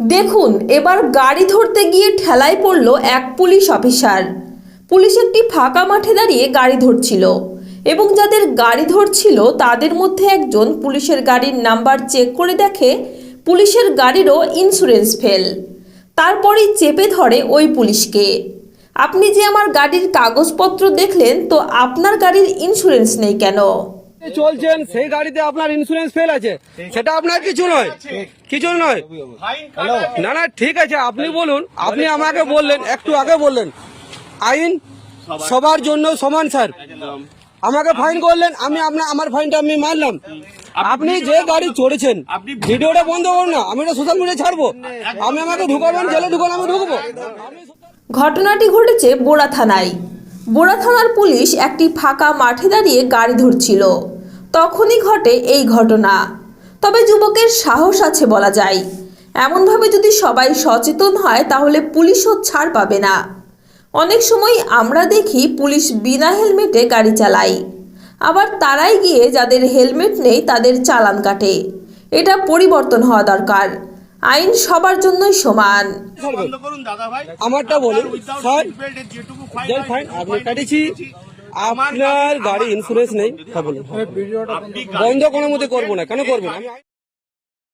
দেখুন, এবার গাড়ি ধরতে গিয়ে ঠেলায় পড়ল এক পুলিশ অফিসার। পুলিশ একটি ফাঁকা মাঠে দাঁড়িয়ে গাড়ি ধরছিল এবং যাদের গাড়ি ধরছিল তাদের মধ্যে একজন পুলিশের গাড়ির নাম্বার চেক করে দেখে পুলিশের গাড়িরও ইন্স্যুরেন্স ফেল তারপরেই চেপে ধরে ওই পুলিশকে। আপনি যে আমার গাড়ির কাগজপত্র দেখলেন, তো আপনার গাড়ির ইন্স্যুরেন্স নেই কেন? চলছেন, সেই গাড়িতে আপনার ইন্স্যুরেন্স ফেল আছে। সেটা আপনার কিছু নয়। কিছু নয়। না না, ঠিক আছে, আপনি বলুন, আপনি আমাকে বললেন, একটু আগে বললেন। আইন সবার জন্য সমান, স্যার। আমাকে ফাইন করলেন, আমি আপনার, আমার ফাইনটা আমি মানলাম। আপনি যে গাড়ি চড়েছেন, ভিডিওটা বন্ধ করুন না, আমি সোশ্যাল মিডিয়া ছাড়বো। আমি আমাকে ঢুকাবেন, জেলে ঢুকান আমি ঢুকবো। ঘটনাটি ঘটেছে বোড়া থানায়। বোড়া থানার পুলিশ একটি ফাঁকা মাঠে দাঁড়িয়ে গাড়ি ধরছিল। তখনই ঘটে এই ঘটনা। তবে যুবকের সাহস আছে বলা যায়। এমনভাবে যদি সবাই সচেতন হয়, তাহলে পুলিশও ছাড় পাবে না। অনেক সময় আমরা দেখি পুলিশ বিনা হেলমেটে গাড়ি চালায়। আবার তারাই গিয়ে যাদের হেলমেট নেই, তাদের চালান কাটে। এটা পরিবর্তন হওয়া দরকার। আইন সবার জন্যই সমান। আমারটা বলুন ফাইন আমার আপনার গাড়ি ইন্স্যুরেন্স নেই। হ্যাঁ বন্ধ কোনো মতে করব না, কেন করব না?